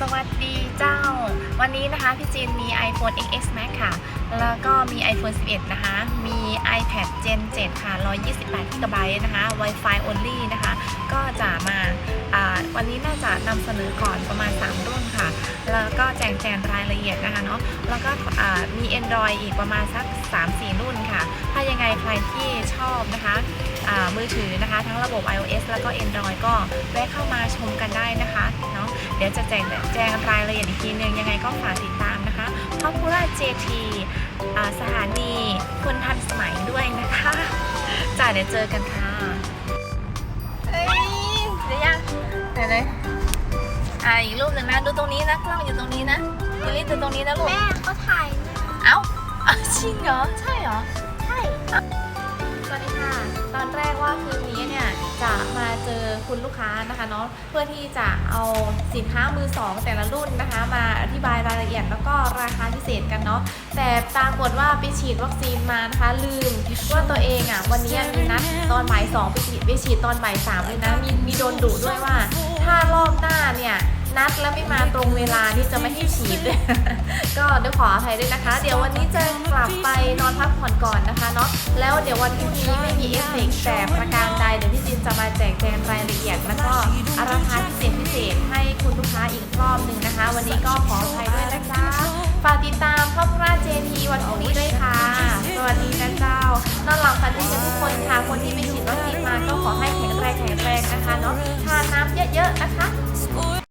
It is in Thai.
สวัสดีเจ้า วันนี้นะคะพี่จีนมี iPhone XS Max ค่ะ แล้วก็มี iPhone 11 นะคะ มี iPad Gen 7 ค่ะ 128 g b นะคะ Wi-Fi only นะคะ ก็จะมาาวันนี้น่าจะนำเสนอก่อนประมาณ 3 รุ่นค่ะ แล้วก็แจงแจงรายละเอียดนะคะเนาะ แล้วก็มี Android อีกประมาณสัก 3-4 รุ่นค่ะ ถ้ายังไงใครที่ชอบนะคะมือถือนะคะ ทั้งระบบ iOS แล้วก็ Android ก็แวะเข้ามาชมกันได้นะคะเนาะ ดี๋ยวจะแจ้งแจ้งรายละเอียดอีกทีนึงยังไงก็ฝากติดตามนะคะพ o p u l a r JT อ่าสถานีคุณทันสมัยด้วยนะคะจ้าเดี๋ยวเจอกันค่ะเอ้ยเดี๋ยวยังเดี๋ยวเลยอ่าอีกรูปหนึ่งนะดูตรงนี้นะกล้องอยู่ตรงนี้นะยูริดูตรงนี้นะลูกแม่เขาถ่ายมาเอ้าอะจริงเหรอใช่เหรอ คุณลูกค้านะคะเนาะเพื่อที่จะเอาสินค้ามือสองแต่ละรุ่นนะคะ มาอธิบายรายละเอียดแล้วก็ราคาพิเศษกันเนาะแต่ปรากฏว่าไปฉีดวัคซีนมานะคะลืมว่าตัวเองอะวันนี้มีนัดตอนบ่ายสองไปฉีดไปฉีดตอนบ่ายสามเลยนะมีมีโดนดุด้วยว่า ถ้ารอบหน้าเนี่ยนัดแล้วไม่มาตรงเวลานี่จะไม่ให้ฉีด ก็เดี๋ยวขออภัยด้วยนะคะ เดี๋ยววันนี้จะกลับไปนอนพักผ่อนก่อนนะคะเนาะแล้วเดี๋ยววันพรุ่งนี้ไม่มีเอฟเฟกต์แต่ประการใดเดี๋ยวพี่จินจะมาแจกแจง อาราคาพิเศษพิเศษให้คุณลูกค้าอีกรอบหนึ่งนะคะ วันนี้ก็ขออภัยด้วยนะจ๊ะฝากติดตามครอพราเจทีวันพรุ่งนี้ด้วยค่ะ สวัสดีนะเจ้านอนหลับฝันดีกันทุกคนค่ะ คนที่ไปฉีดวัคซีนมาก็ขอให้แข็งแรงแข็งแรงนะคะเนาะทานน้ำเยอะๆนะคะ